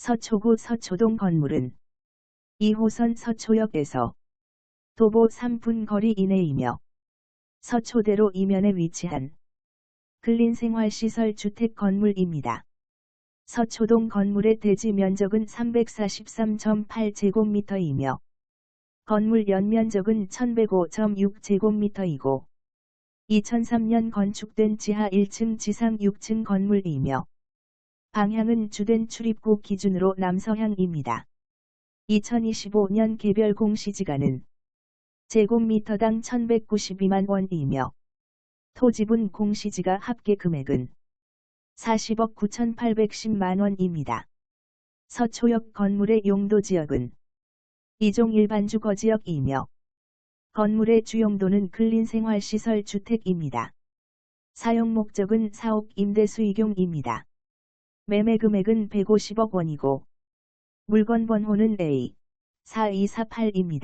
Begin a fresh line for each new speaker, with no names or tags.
서초구 서초동 건물은 2호선 서초역에서 도보 3분 거리 이내이며 서초대로 이면에 위치한 근린생활시설 주택 건물입니다. 서초동 건물의 대지 면적은 343.8제곱미터이며 건물 연면적은 1105.6제곱미터이고 2003년 건축된 지하 1층 지상 6층 건물이며 방향은 주된 출입구 기준으로 남서향입니다. 2025년 개별 공시지가는 제곱미터당 1192만 원이며 토지분 공시지가 합계 금액은 40억 9,810만 원입니다. 서초역 건물의 용도 지역은 이종 일반 주 거지역이며 건물의 주용도는 근린생활시설 주택입니다. 사용 목적은 사옥 임대 수익용입니다. 매매 금액은 150억 원이고 물건 번호는 A 4248입니다.